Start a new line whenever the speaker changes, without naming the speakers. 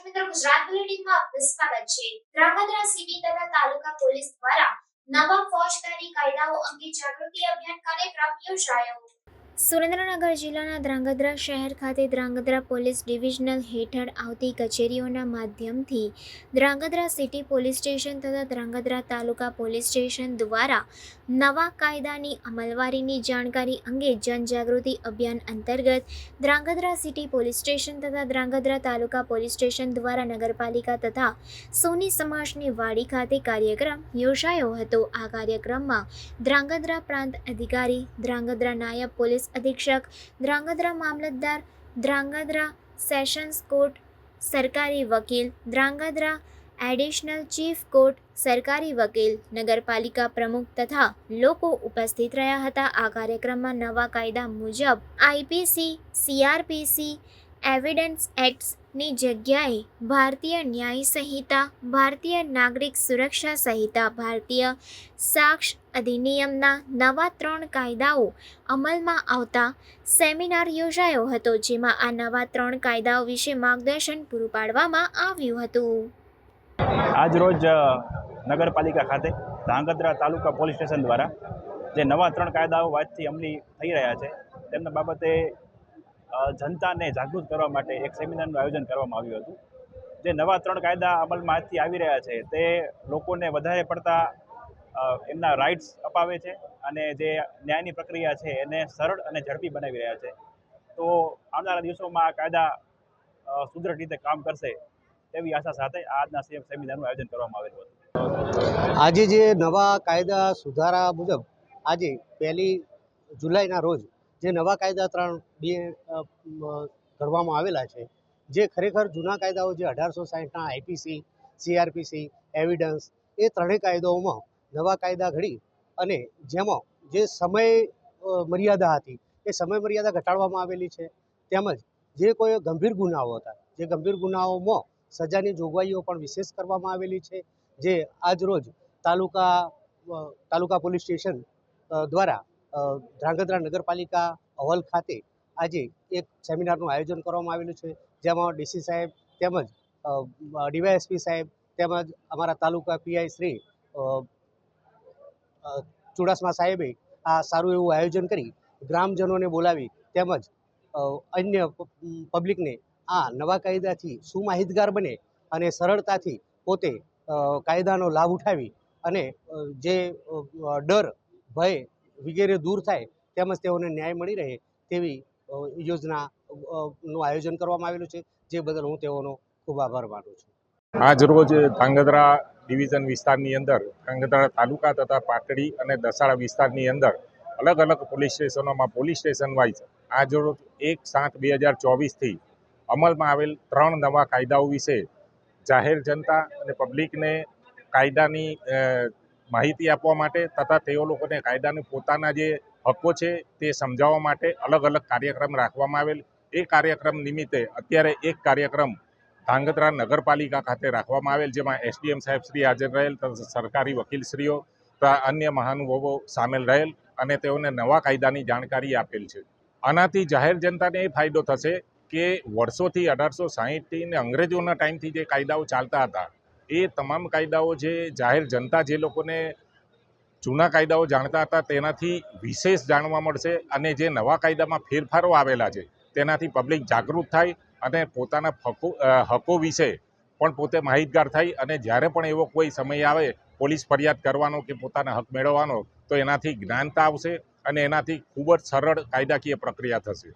સ્વતંત્ર ગુજરાત બુલેટિનમાં આપનું સ્વાગત છે. ધ્રાંગધ્રા સિટી તથા તાલુકા પોલીસ દ્વારા નવા ફોજદારી કાયદાઓ અંગે જાગૃતિ અભિયાન કાર્યક્રમ યોજાયો. સુરેન્દ્રનગર જિલ્લાના ધ્રાંગધ્રા શહેર ખાતે ધ્રાંગધ્રા પોલીસ ડિવિઝનલ હેઠળ આવતી કચેરીઓના માધ્યમથી ધ્રાંગધ્રા સિટી પોલીસ સ્ટેશન તથા ધ્રાંગધ્રા તાલુકા પોલીસ સ્ટેશન દ્વારા નવા કાયદાની અમલવારીની જાણકારી અંગે જનજાગૃતિ અભિયાન અંતર્ગત ધ્રાંગધ્રા સિટી પોલીસ સ્ટેશન તથા ધ્રાંગધ્રા તાલુકા પોલીસ સ્ટેશન દ્વારા નગરપાલિકા તથા સોની સમાજની વાડી ખાતે કાર્યક્રમ યોજાયો હતો. આ કાર્યક્રમમાં ધ્રાંગધ્રા પ્રાંત અધિકારી, ધ્રાંગધ્રા નાયબ પોલીસ અધિક્ષક, ધ્રાંગધ્રા મામલતદાર, ધ્રાંગધ્રા સેશન્સ કોર્ટ, સરકારી વકીલ, ધ્રાંગધ્રા એડિશનલ ચીફ કોર્ટ, સરકારી વકીલ, નગરપાલિકા પ્રમુખ તથા લોકો ઉપસ્થિત રહ્યા હતા. આ કાર્યક્રમમાં નવા કાયદા મુજબ આઈપીસી, સીઆરપીસી એવિડન્સ એક્ટ્સની જગ્યાએ ભારતીય ન્યાય સંહિતા, ભારતીય નાગરિક સુરક્ષા સંહિતા, ભારતીય સાક્ષ અધિનિયમના નવા ત્રણ કાયદાઓ અમલમાં આવતા સેમિનાર યોજાયો હતો, જેમાં આ નવા ત્રણ કાયદાઓ વિશે માર્ગદર્શન પૂરું પાડવામાં આવ્યું હતું.
આજરોજ નગરપાલિકા ખાતે ધાંગધ્રા તાલુકા પોલીસ સ્ટેશન દ્વારા જે નવા ત્રણ કાયદાઓ આજથી અમલી થઈ રહ્યા છે, તેમના બાબતે જનતાને જાગૃત કરવા માટે એક સેમિનારનું આયોજન કરવામાં આવ્યું હતું. જે નવા ત્રણ કાયદા અમલમાં આજથી આવી રહ્યા છે, તે લોકોને વધારે પડતા એમના રાઇટ્સ અપાવે છે અને જે ન્યાયની પ્રક્રિયા છે એને સરળ અને ઝડપી બનાવી રહ્યા છે. તો આવનારા દિવસોમાં આ કાયદા સુદ્રઢ રીતે કામ કરશે તેવી આશા સાથે આજના સેમિનારનું આયોજન કરવામાં આવેલું હતું.
આજે જે નવા કાયદા સુધારા મુજબ આજે પહેલી જુલાઈના રોજ જે નવા કાયદા ત્રણ બે ઘડવામાં આવેલા છે, જે ખરેખર જૂના કાયદાઓ જે અઢારસો સાહીઠના આઈપીસી સીઆરપીસી એવિડન્સ, એ ત્રણેય કાયદાઓમાં નવા કાયદા ઘડી અને જેમાં જે સમય મર્યાદા હતી, એ સમય મર્યાદા ઘટાડવામાં આવેલી છે, તેમજ જે કોઈ ગંભીર ગુનાઓ હતા, જે ગંભીર ગુનાઓમાં સજાની જોગવાઈઓ પણ વિશેષ કરવામાં આવેલી છે, જે આજ રોજ તાલુકા તાલુકા પોલીસ સ્ટેશન દ્વારા ધ્રાંગધ્રા નગરપાલિકા હોલ ખાતે આજે એક સેમિનારનું આયોજન કરવામાં આવેલું છે. જેમાં ડીસી સાહેબ તેમજ ડીવાયએસપી સાહેબ તેમજ અમારા તાલુકા પીઆઈ શ્રી ચુડાસમા સાહેબે આ સારું એવું આયોજન કરી ગ્રામજનોને બોલાવી તેમજ અન્ય પબ્લિકને આ નવા કાયદાથી શું માહિતગાર બને અને સરળતાથી પોતે કાયદાનો લાભ ઉઠાવી અને જે ડર, ભય વગેરે દૂર થાય તેમજ તેઓને ન્યાય મળી રહે તેવી યોજના નું આયોજન કરવામાં આવેલું છે. જે બદલ હું તેઓનો ખૂબ આભાર માનું છું.
આજ રોજ ધાંગધ્રા ડિવિઝન વિસ્તારની અંદર, ધાંગધ્રા તાલુકા તથા પાટડી અને દસાડા વિસ્તારની અંદર અલગ અલગ પોલીસ સ્ટેશનોમાં, પોલીસ સ્ટેશન વાઇઝ આજ રોજ એક સાત બે હજાર ચોવીસથી અમલમાં આવેલ ત્રણ નવા કાયદાઓ વિશે જાહેર જનતા અને પબ્લિકને કાયદાની માહિતી આપવા માટે તથા તેઓ લોકોને કાયદાની પોતાના જે હકો છે તે સમજાવવા માટે અલગ અલગ કાર્યક્રમ રાખવામાં આવેલ. એ કાર્યક્રમ નિમિત્તે અત્યારે એક કાર્યક્રમ ધાંગધ્રા નગરપાલિકા ખાતે રાખવામાં આવેલ, જેમાં એસડીએમ સાહેબ શ્રી હાજર રહેલ તથા સરકારી વકીલશ્રીઓ તથા અન્ય મહાનુભાવો સામેલ રહેલ અને તેઓને નવા કાયદાની જાણકારી આપેલ છે. આનાથી જાહેર જનતાને એ ફાયદો થશે કે વર્ષોથી અઢારસો સાહીઠથી અંગ્રેજોના ટાઈમથી જે કાયદાઓ ચાલતા હતા એ તમામ કાયદાઓ જે જાહેર જનતા જે લોકોને જૂના કાયદાઓ જાણતા હતા, તેનાથી વિશેષ જાણવા મળશે અને જે નવા કાયદામાં ફેરફારો આવેલા છે, તેનાથી પબ્લિક જાગૃત થાય અને પોતાના હકો હકો વિશે પણ પોતે માહિતગાર થાય અને જ્યારે પણ એવો કોઈ સમય આવે, પોલીસ ફરિયાદ કરવાનો કે પોતાના હક મેળવવાનો, તો એનાથી જ્ઞાનતા આવશે અને એનાથી ખૂબ જ સરળ કાયદાકીય પ્રક્રિયા થશે.